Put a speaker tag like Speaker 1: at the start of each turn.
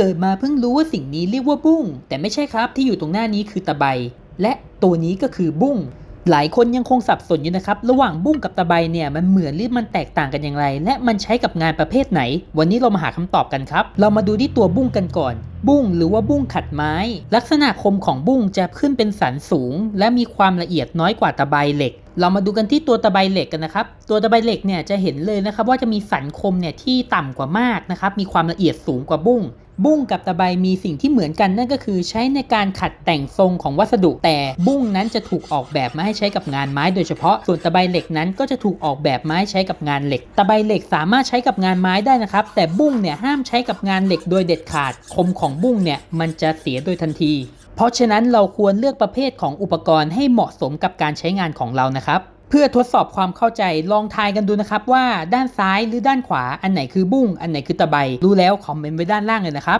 Speaker 1: เกิดมาเพิ่งรู้ว่าสิ่งนี้เรียกว่าบุ้ง แต่ไม่ใช่ครับที่อยู่ตรงหน้านี้คือตะไบ และตัวนี้ก็คือบุ้ง หลายคนยังคงสับสนอยู่นะครับ ระหว่างบุ้งกับตะไบเนี่ยมันเหมือนหรือมันแตกต่างกันอย่างไร และมันใช้กับงานประเภทไหน วันนี้เรามาหาคำตอบกันครับ เรามาดูที่ตัวบุ้งกันก่อน บุ้งหรือว่าบุ้งขัดไม้ ลักษณะคมของบุ้งจะขึ้นเป็นสันสูง และมีความละเอียดน้อยกว่าตะไบเหล็ก เรามาดูกันที่ตัวตะไบเหล็กกันนะครับ ตัวตะไบเหล็กเนี่ยจะเห็นเลยนะครับว่าจะมีสันคมเนี่ยที่ต่ำกว่ามากนะครับ มีความละเอียดสูงกว่าบุ้ง บุ้งกับตะไบมีสิ่งที่เหมือนกันนั่นก็คือใช้ในการขัดแต่งทรงของวัสดุ แต่บุ้งนั้นจะถูกออกแบบมาให้ใช้กับงานไม้ โดยเฉพาะส่วนตะไบเหล็กนั้นก็จะถูกออกแบบมาให้ใช้กับงานเหล็ก ตะไบเหล็กสามารถใช้กับงานไม้ได้นะครับ แต่บุ้งเนี่ยห้ามใช้กับงานเหล็กโดยเด็ดขาด คมของบุ้งเนี่ยมันจะเสียโดยทันที เพราะฉะนั้นเราควรเลือกประเภทของอุปกรณ์ให้เหมาะสมกับการใช้งานของเรานะครับ เพื่อทดสอบความเข้าใจลองทายกันดูนะครับว่าด้านซ้ายหรือด้านขวาอันไหนคือบุ้งอันไหนคือตะไบรู้แล้วคอมเมนต์ไว้ด้านล่างเลยนะครับ